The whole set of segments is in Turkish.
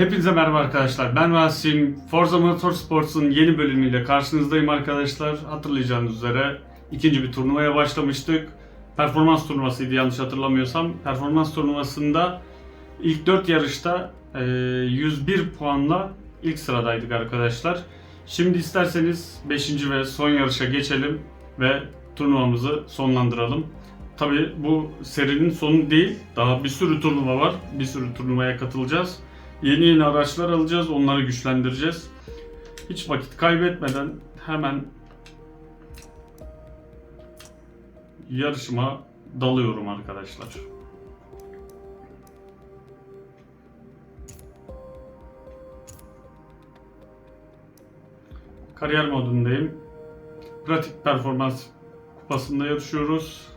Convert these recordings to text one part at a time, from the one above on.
Hepinize merhaba arkadaşlar. Ben Rasim. Forza Motorsports'un yeni bölümüyle karşınızdayım arkadaşlar. Hatırlayacağınız üzere ikinci bir turnuvaya başlamıştık. Performans turnuvasıydı yanlış hatırlamıyorsam. Performans turnuvasında ilk 4 yarışta e, 101 puanla ilk sıradaydık arkadaşlar. Şimdi isterseniz 5. ve son yarışa geçelim ve turnuvamızı sonlandıralım. Tabi bu serinin sonu değil. Daha bir sürü turnuva var. Bir sürü turnuvaya katılacağız. Yeni yeni araçlar alacağız. Onları güçlendireceğiz. Hiç vakit kaybetmeden hemen yarışıma dalıyorum arkadaşlar. Kariyer modundayım. Pratik performans kupasında yarışıyoruz.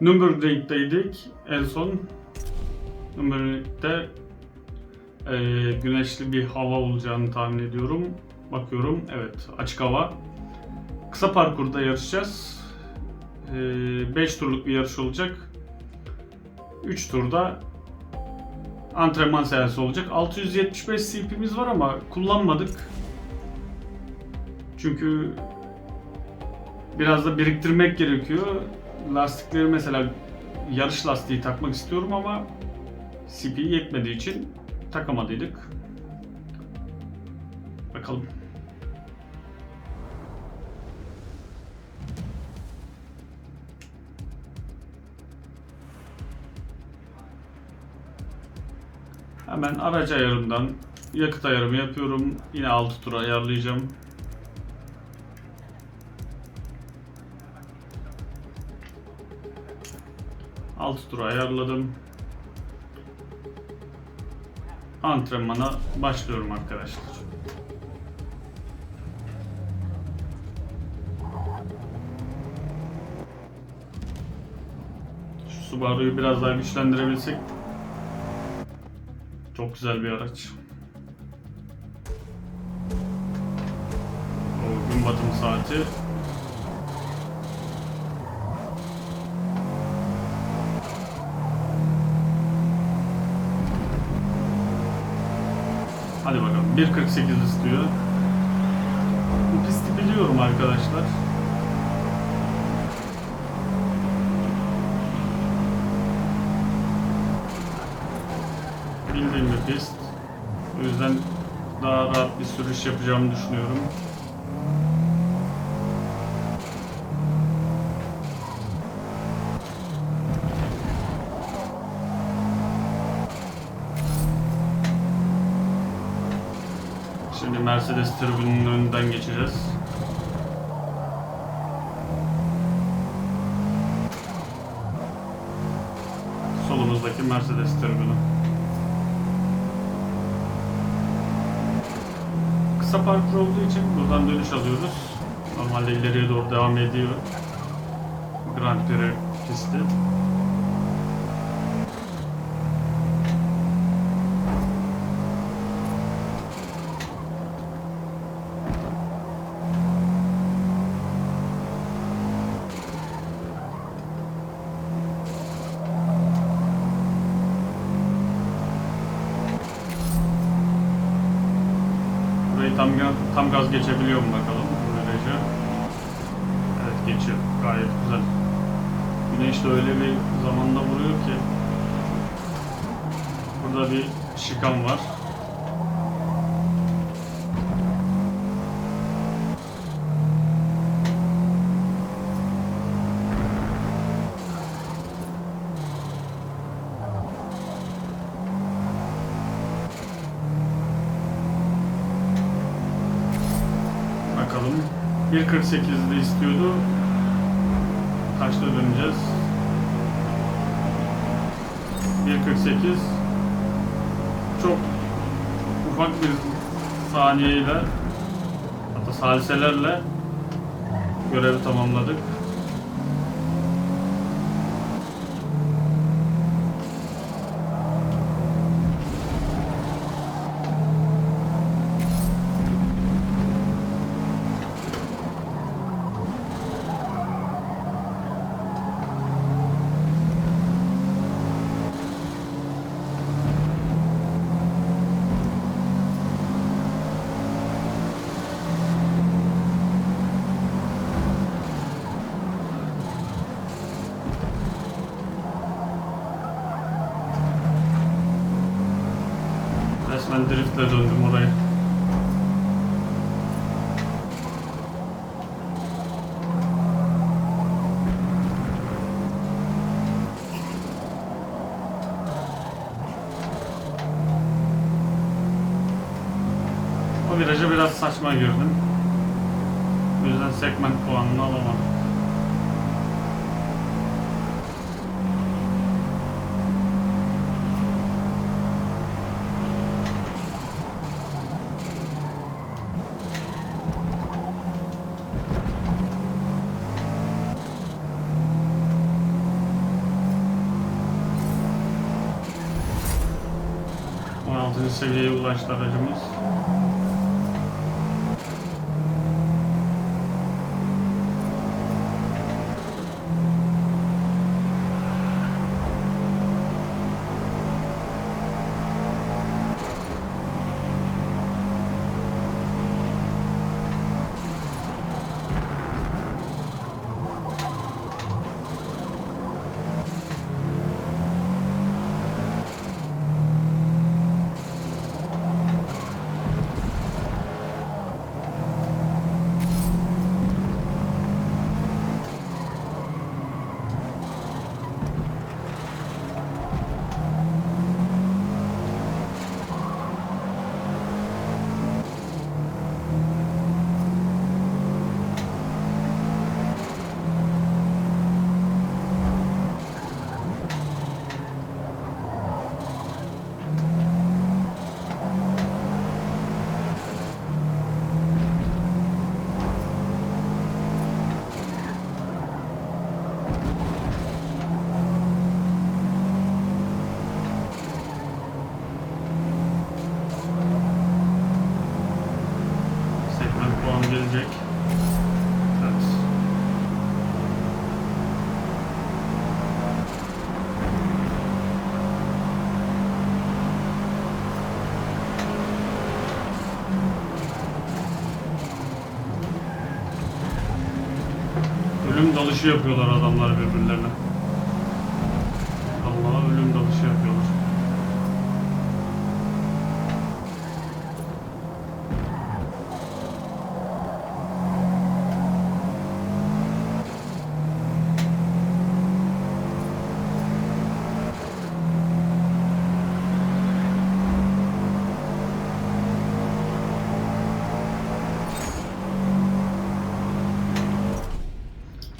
Nürburgring'deydik en son. Nürburgring'de e, güneşli bir hava olacağını tahmin ediyorum. Bakıyorum, evet açık hava. Kısa parkurda yarışacağız. 5 turluk bir yarış olacak. 3 turda antrenman seansı olacak. 675 CP'miz var ama kullanmadık. Çünkü biraz da biriktirmek gerekiyor. Lastikleri mesela yarış lastiği takmak istiyorum ama CP yetmediği için takamadıydık. Bakalım. Hemen araç ayarından yakıt ayarımı yapıyorum. Yine 6 tura ayarlayacağım. Altı tura ayarladım. Antrenmana başlıyorum arkadaşlar. Şu Subaru'yu biraz daha güçlendirebilsek çok güzel bir araç. O gün batım saati. Hadi bakalım. 1.48 istiyor. Bu pisti biliyorum arkadaşlar. Bildiğim bir pist. O yüzden daha rahat bir sürüş yapacağımı düşünüyorum. Şimdi Mercedes tribünün önünden geçeceğiz. Solumuzdaki Mercedes tribünü. Kısa parkur olduğu için buradan dönüş alıyoruz. Normalde ileriye doğru devam ediyor. Grand Prix pisti. Burayı tam, ga- tam gaz geçebiliyor mu bakalım bu virajı. Evet geçiyor. Gayet güzel. Güneş de öyle bir zamanda vuruyor ki. Bir şikan var. Bakalım. 1.48'de istiyordu. Kaçta döneceğiz? 1.48 Çok ufak bir saniyeyle hatta saliselerle görevi tamamladık. Ben driftle döndüm oraya. O viraja biraz saçma girdim. O yüzden segment puanını alamadım. On altıncı seviyeye ulaştı aracımız. Segment puan gelecek. Evet. Ölüm dalışı yapıyorlar adamlar birbirlerine.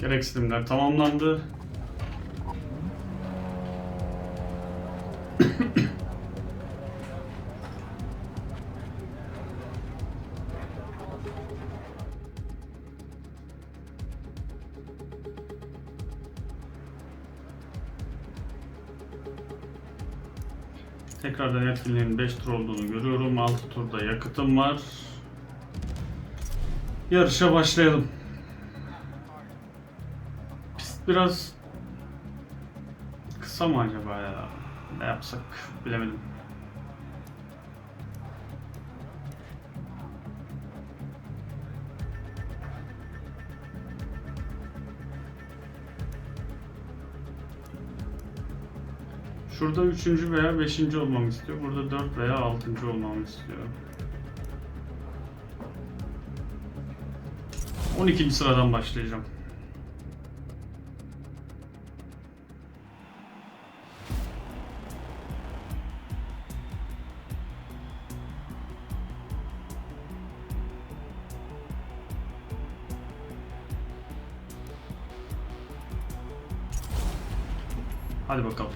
Gereksinimler tamamlandı. Tekrardan etkinliğin 5 tur olduğunu görüyorum. 6 turda yakıtım var. Yarışa başlayalım. Biraz kısa mı acaba ya? Ne yapsak bilemedim. Şurada üçüncü veya beşinci olmamı istiyor. Burada dört veya altıncı olmamı istiyor. 12. sıradan başlayacağım. Hadi bakalım.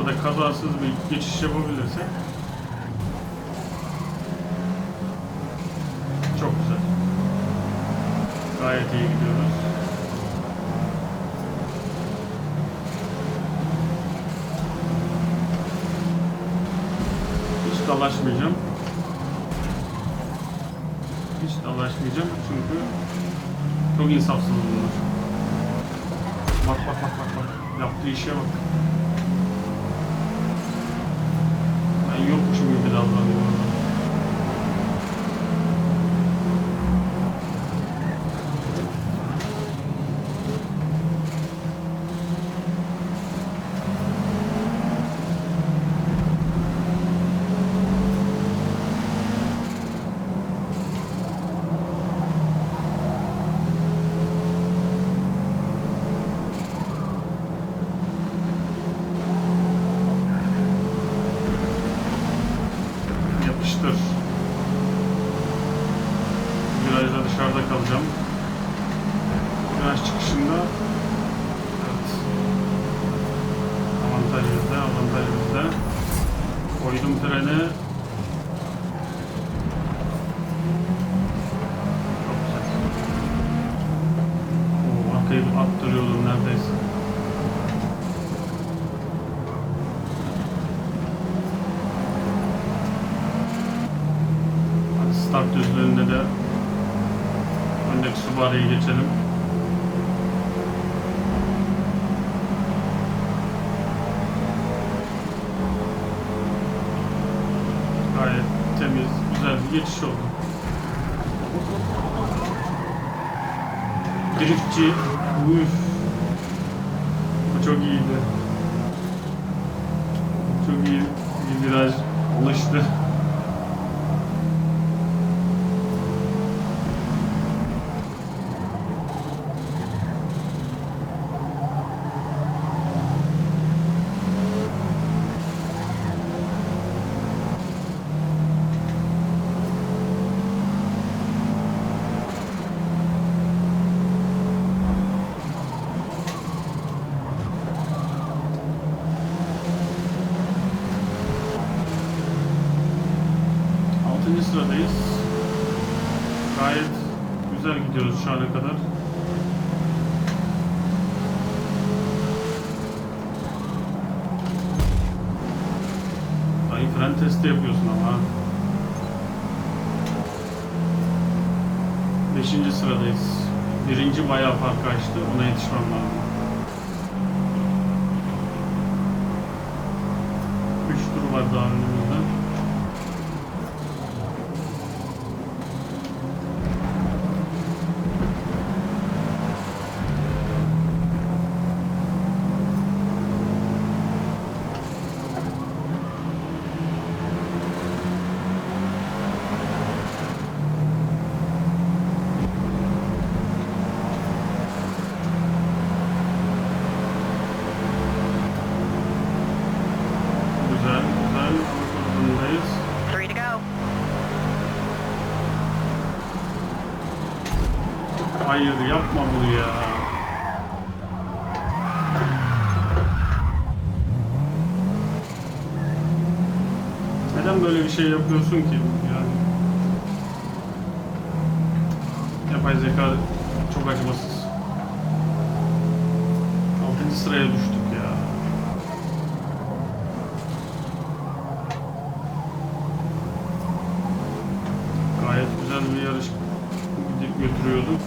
Şurada da kazasız bir geçiş yapabilirsek çok güzel. Gayet iyi gidiyoruz. Hiç dalaşmayacağım. uğraşmayacağım çünkü çok insafsız bunlar. Bak bak bak bak bak. Yaptığı işe bak. Ben yokmuşum gibi davranıyor Arkayı attırıyordum neredeyse. Hadi start düzlüğünde de öndeki Subaru'yu geçelim. Gayet temiz, güzel bir geçiş oldu. Driftçi, Oof. Beşinci sıradayız. Birinci bayağı fark açtı. Ona yetişmem lazım. Üç tur var daha önümüzde. Hayır yapma bunu ya. Neden böyle bir şey yapıyorsun ki yani? Yapay zeka çok acımasız. 6. sıraya düştük ya. Gayet güzel bir yarış gidip götürüyorduk.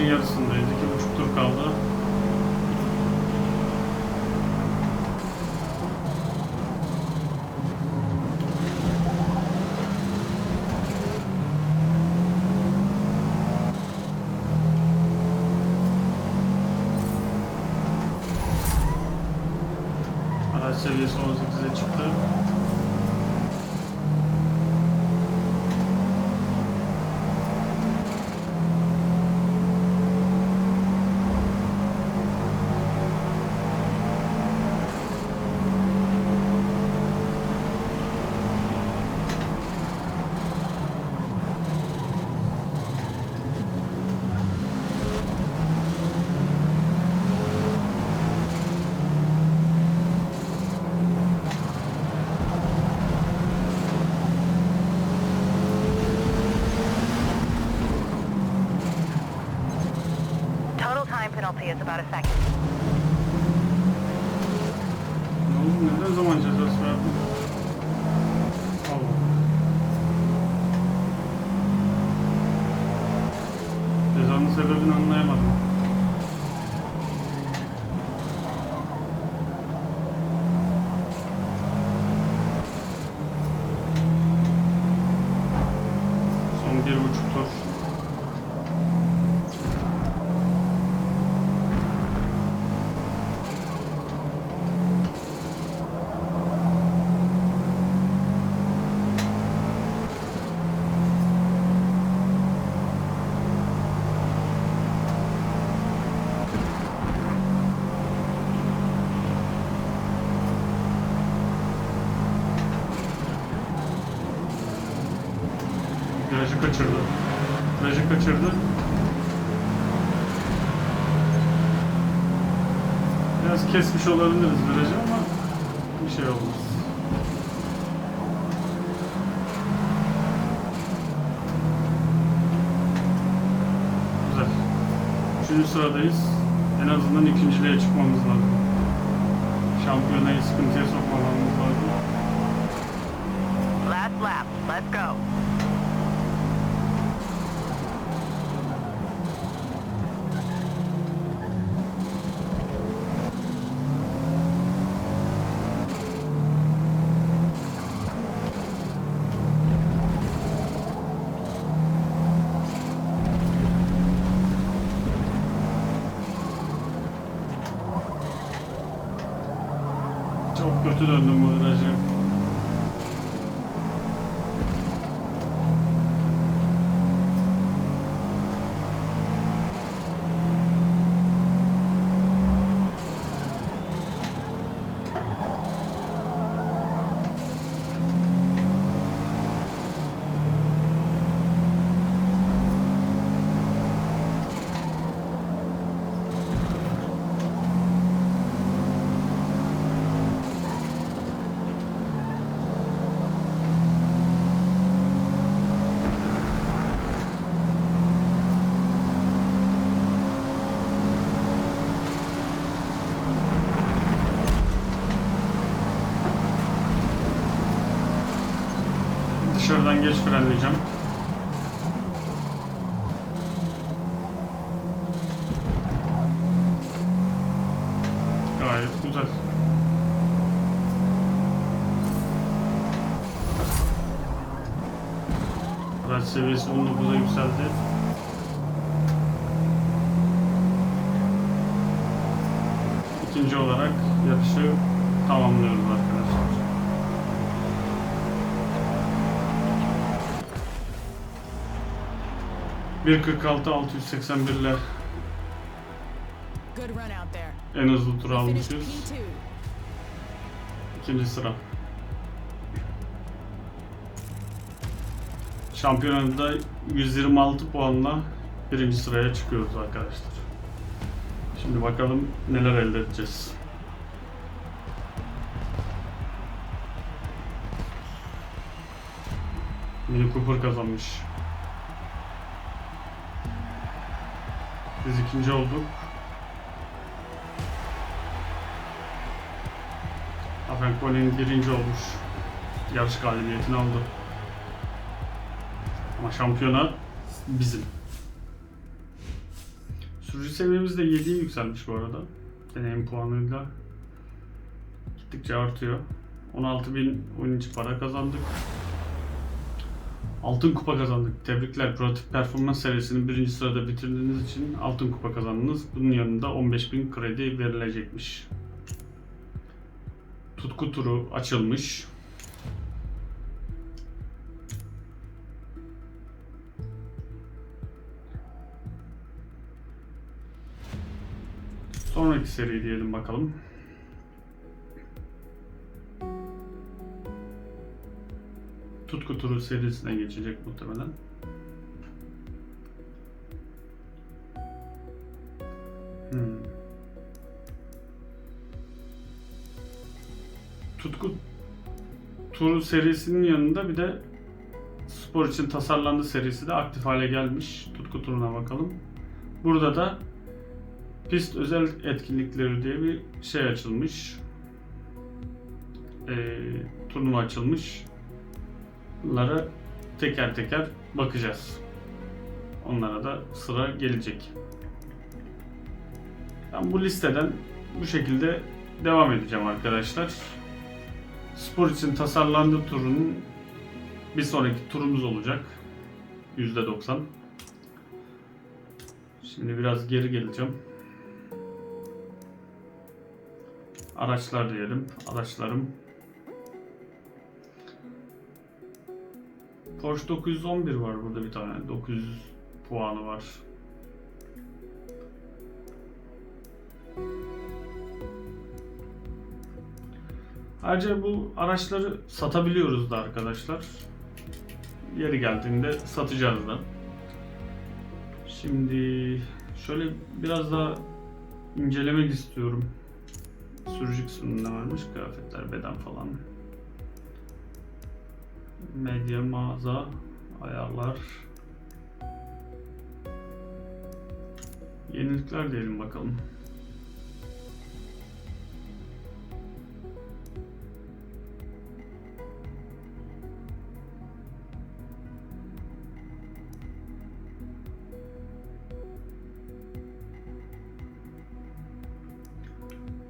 Yarışın yarısındayız. İki buçuk tur kaldı. Araç seviyesi 18'e penalty is about a second. Kaçırdı. Biraz kesmiş olabiliriz virajı ama bir şey olmaz. Güzel. Üçüncü sıradayız. En azından ikinciliğe çıkmamız lazım. Şampiyonayı sıkıntıya sokmamamız lazım. Last lap. Let's go. Çok kötü döndüm bu virajı. Dışarıdan geç frenleyeceğim. Gayet güzel. Araç seviyesi 19'a yükseldi. İkinci olarak yarışı tamamlıyoruz 1.46 681 ile en hızlı tur almışız. İkinci sıra. Şampiyonada 126 puanla birinci sıraya çıkıyoruz arkadaşlar. Şimdi bakalım neler elde edeceğiz. Mini Cooper kazanmış. Biz ikinci olduk. Afenkoli'nin birinci olmuş. Yarış galibiyetini aldı. Ama şampiyona bizim. Sürücü seviyemiz de 7'ye yükselmiş bu arada. Deneyim puanıyla. Gittikçe artıyor. 16.000 oyun içi para kazandık. Altın kupa kazandık. Tebrikler. Prototip Performans serisini birinci sırada bitirdiğiniz için altın kupa kazandınız. Bunun yanında 15.000 kredi verilecekmiş. Tutku turu açılmış. Sonraki seri diyelim bakalım. Tutku turu serisine geçecek muhtemelen. Hmm. Tutku Turu serisinin yanında bir de spor için tasarlandı serisi de aktif hale gelmiş. Tutku turuna bakalım. Burada da Pist özel etkinlikleri diye bir şey açılmış. Ee, turnuva açılmış. Bunlara teker teker bakacağız. Onlara da sıra gelecek. Ben bu listeden bu şekilde devam edeceğim arkadaşlar. Spor için tasarlandığı turun bir sonraki turumuz olacak. %90. Şimdi biraz geri geleceğim. Araçlar diyelim. Araçlarım. Porsche 911 var burada bir tane. 900 puanı var. Ayrıca bu araçları satabiliyoruz da arkadaşlar. Yeri geldiğinde satacağız da. Şimdi şöyle biraz daha incelemek istiyorum. Sürücü kısmında varmış kıyafetler, beden falan. Medya, mağaza, ayarlar. Yenilikler diyelim bakalım.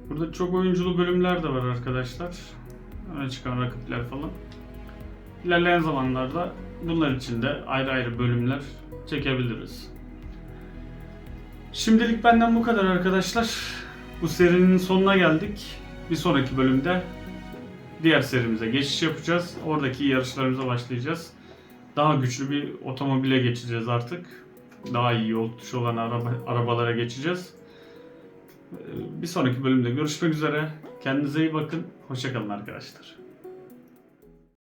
Burada çok oyunculu bölümler de var arkadaşlar. Öne çıkan rakipler falan. İlerleyen zamanlarda bunlar için de ayrı ayrı bölümler çekebiliriz. Şimdilik benden bu kadar arkadaşlar. Bu serinin sonuna geldik. Bir sonraki bölümde diğer serimize geçiş yapacağız. Oradaki yarışlarımıza başlayacağız. Daha güçlü bir otomobile geçeceğiz artık. Daha iyi yol tutuşu olan araba, arabalara geçeceğiz. Bir sonraki bölümde görüşmek üzere. Kendinize iyi bakın. Hoşçakalın arkadaşlar.